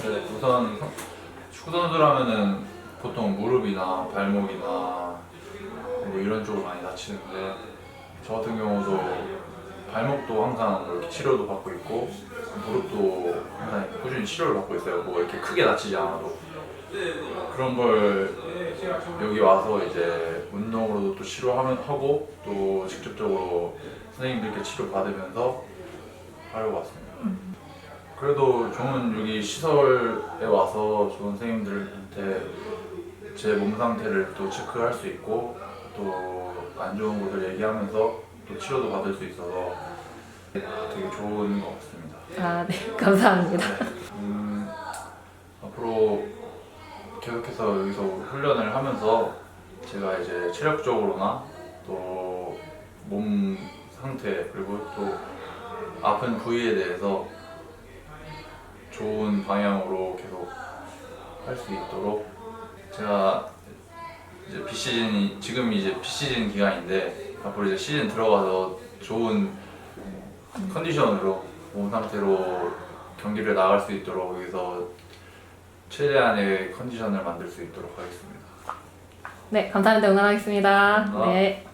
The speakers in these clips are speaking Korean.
네, 우선 선- 축구 선수라면은 보통 무릎이나 발목이나 뭐 이런 쪽을 많이 다치는데 저 같은 경우도 발목도 항상 뭐 이렇게 치료도 받고 있고 무릎도 항상 꾸준히 치료를 받고 있어요. 뭐 이렇게 크게 다치지 않아도 그런 걸 여기 와서 이제 운동으로도 또 치료하면 하고 또 직접적으로 선생님들께 치료 받으면서 하려고 왔습니다. 그래도 좋은 여기 시설에 와서 좋은 선생님들한테 제 몸 상태를 또 체크할 수 있고 또 안 좋은 것을 얘기하면서 또 치료도 받을 수 있어서 되게 좋은 것 같습니다. 아, 네. 감사합니다. 음, 앞으로 계속해서 여기서 훈련을 하면서 제가 이제 체력적으로나 또 몸 상태 그리고 또 아픈 부위에 대해서 좋은 방향으로 계속 할 수 있도록 제가 이제 비 시즌이 지금 이제 비 시즌 기간인데 앞으로 이제 시즌 들어가서 좋은 컨디션으로 몸 상태로 경기를 나갈 수 있도록 여기서 최대한의 컨디션을 만들 수 있도록 하겠습니다. 네, 감사합니다. 응원하겠습니다. 아. 네.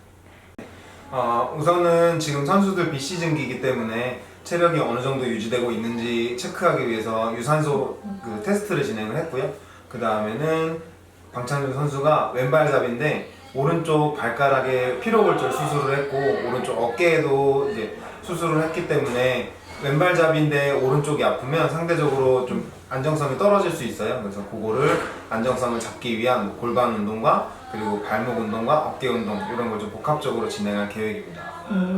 어, 우선은 지금 선수들 비시즌기이기 때문에 체력이 어느 정도 유지되고 있는지 체크하기 위해서 유산소 그 테스트를 진행을 했고요. 그 다음에는 방창준 선수가 왼발잡인데 오른쪽 발가락에 피로골절 수술을 했고 오른쪽 어깨에도 이제 수술을 했기 때문에 왼발잡인데 오른쪽이 아프면 상대적으로 좀 안정성이 떨어질 수 있어요. 그래서 그거를 안정성을 잡기 위한 뭐 골반 운동과 그리고 발목 운동과 어깨 운동 이런 걸 좀 복합적으로 진행할 계획입니다.